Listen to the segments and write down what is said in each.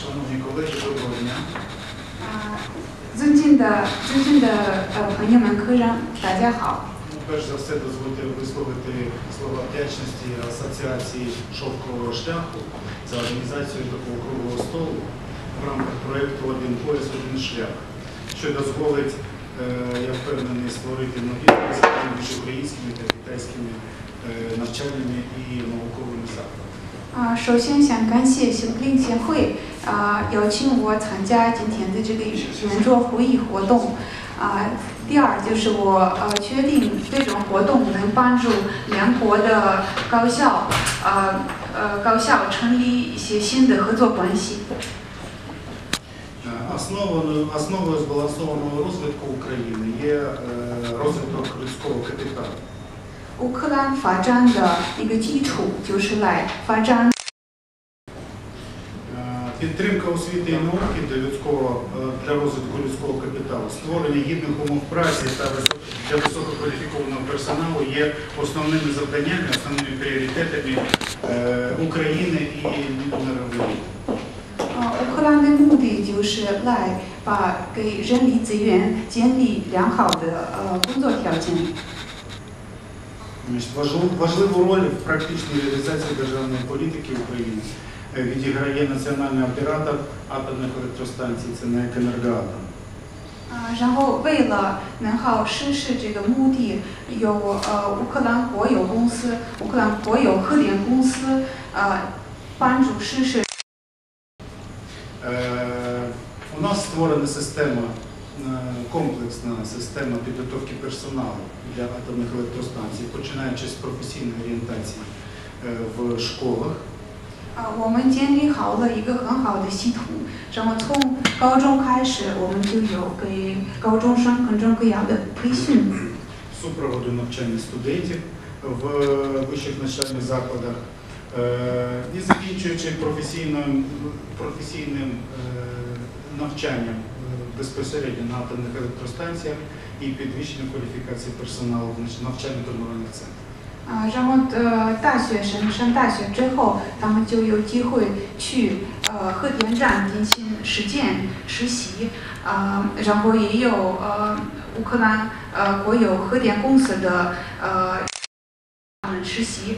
Шановні колеги, доброго дня. 啊，尊敬的尊敬的呃朋友们、客人，大家好。 Ну, Перш за все, дозвольте висловити слова вдячності Асоціації шовкового шляху за організацію такого круглого столу в рамках проєкту Один пояс, один шлях, що дозволить, е, я впевнений, створити нові зв'язки між українськими та китайськими е, навчальними і науковими закладами. 啊，首先想感谢行令协会啊邀请我参加今天的这个圆桌会议活动。啊，第二就是我呃确定这种活动能帮助两国的高校呃呃高校成立一些新的合作关系。 Е, Основою, основою збалансованого розвитку України є е, розвиток людського капіталу. 乌克兰发展的一个基础就是来发展 Е, Підтримка освіти і науки для людського е, для розвитку людського капіталу, створення гідних умов праці та висо- для висококваліфікованого персоналу є основними завданнями, основними пріоритетами е, України і мирової. 呃，乌克兰的目的就是来把给人力资源建立良好的呃工作条件。 Значить, важу- Важливу роль в практичній реалізації державної політики України е, відіграє національний оператор атомних електростанцій, це НЕК «Енергоатом». 啊，然后为了能好实施这个目的，有呃乌克兰国有公司、乌克兰国有核电公司呃帮助实施。 Е, У нас створена система, е, комплексна система підготовки персоналу для атомних електростанцій, починаючи з професійної орієнтації е, в школах. 啊，我们建立好了一个很好的系统，然后从高中开始，我们就有给高中生各种各样的培训。 супроводу навчання студентів в вищих навчальних закладах е, і закінчуючи професійним, професійним е, навчанням е, безпосередньо на атомних електростанціях і підвищенням кваліфікації персоналу в навч- навчально-тренувальних центрах. 啊，然后呃，大学生上大学之后，他们就有机会去呃核电站进行实践实习，啊、然后也有呃乌克兰呃国有核电公司的呃他们实习。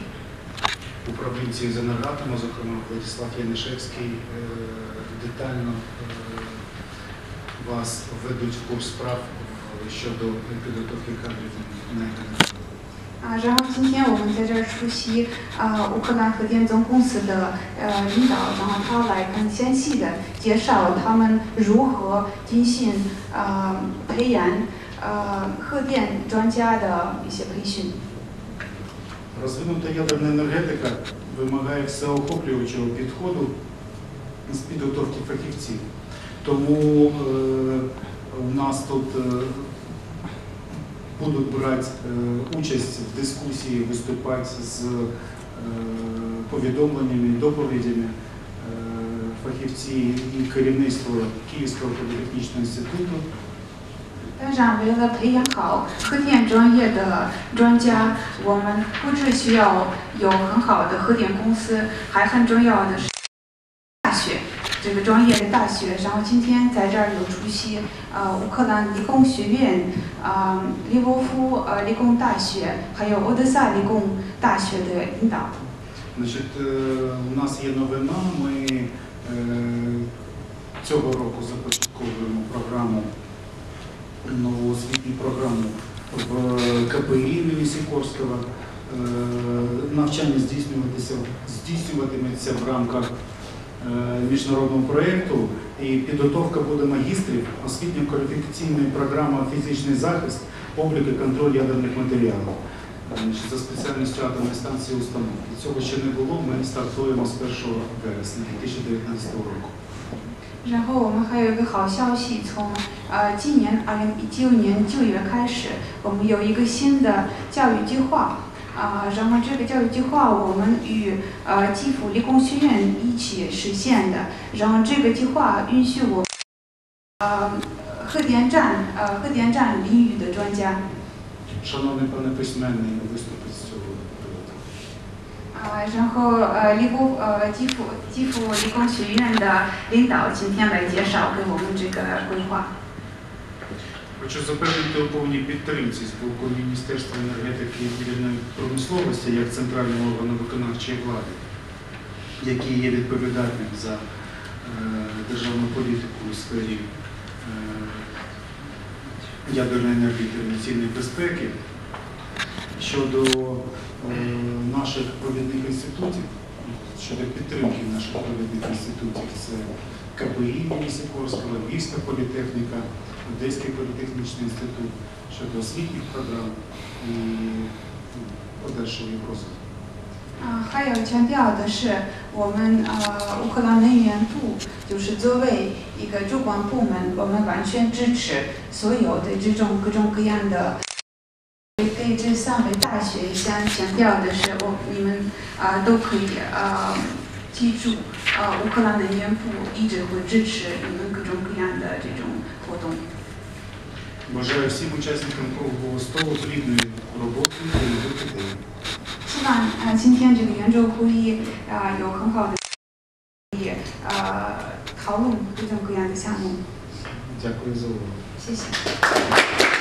Управлінці з енергатому, зокрема Владислав Янишевський, е, детально е, вас введуть в курс справ е, щодо підготовки кадрів на економіку. 啊，然后今天我们在这儿出席啊乌克兰核电总公司的呃领导，然后他来更详细的介绍他们如何进行呃培养呃核电专家的一些培训。 Розвинута ядерна енергетика вимагає всеохоплюючого підходу з підготовки фахівців. Тому е, у нас тут е, будуть брати е, участь в дискусії, виступати з е, повідомленнями, доповідями е, фахівці і керівництво Київського політехнічного інституту. 当然，为了培养好核电专业的专家，我们不只需要有很好的核电公司，还很重要的是大学 这个专业的大学。然后今天在这儿有出席呃乌克兰理工学院、啊、利沃夫呃理工大学，还有欧德萨理工大学的领导。 Значить, е, у нас є новина. Ми е, цього року започатковуємо програму, нову освітню програму в КПІ імені Сікорського. Е, Навчання здійснюватися, здійснюватиметься в рамках е, міжнародного проєкту і підготовка буде магістрів освітньо-кваліфікаційної програми фізичний захист, облік і контроль ядерних матеріалів. Значить, за спеціальністю атомної станції установки. Цього ще не було, ми стартуємо з 1 вересня 2019 року. 然后我们还有一个好消息，从呃今年二零一九年九月开始，我们有一个新的教育计划。 啊、然后这个教育计划我们与呃基辅理工学院一起实现的。然后这个计划允许我呃核电站呃核电站领域的专家。 Шановний пане письменний, виступить з цього приводу. 呃，然后呃，理工呃基辅基辅理工学院的领导今天来介绍给我们这个规划。 Хочу запевнити у повній підтримці з боку Міністерства енергетики і вугільної промисловості як центрального органу виконавчої влади, який є відповідальним за е, державну політику у сфері е, ядерної енергії та інформаційної безпеки. Щодо е, наших провідних інститутів, щодо підтримки наших провідних інститутів, це КПІ Сікорського, Львівська політехніка, Одеський політехнічний інститут щодо освітніх програм і ну, подальшого їх розвитку. 啊，还有强调的是，我们呃乌克兰能源部就是作为一个主管部门，我们完全支持所有的这种各种各样的。给这三位大学想强调的是，我你们啊、都可以呃记住，呃乌克兰能源部一直会支持你们各种各样的这种活动。 Бажаю всім учасникам круглого столу плідної роботи та роботи день. 希望呃今天这个圆桌会议啊、有很好的也呃讨论各种各样的项目。 Дякую за увагу. 谢谢。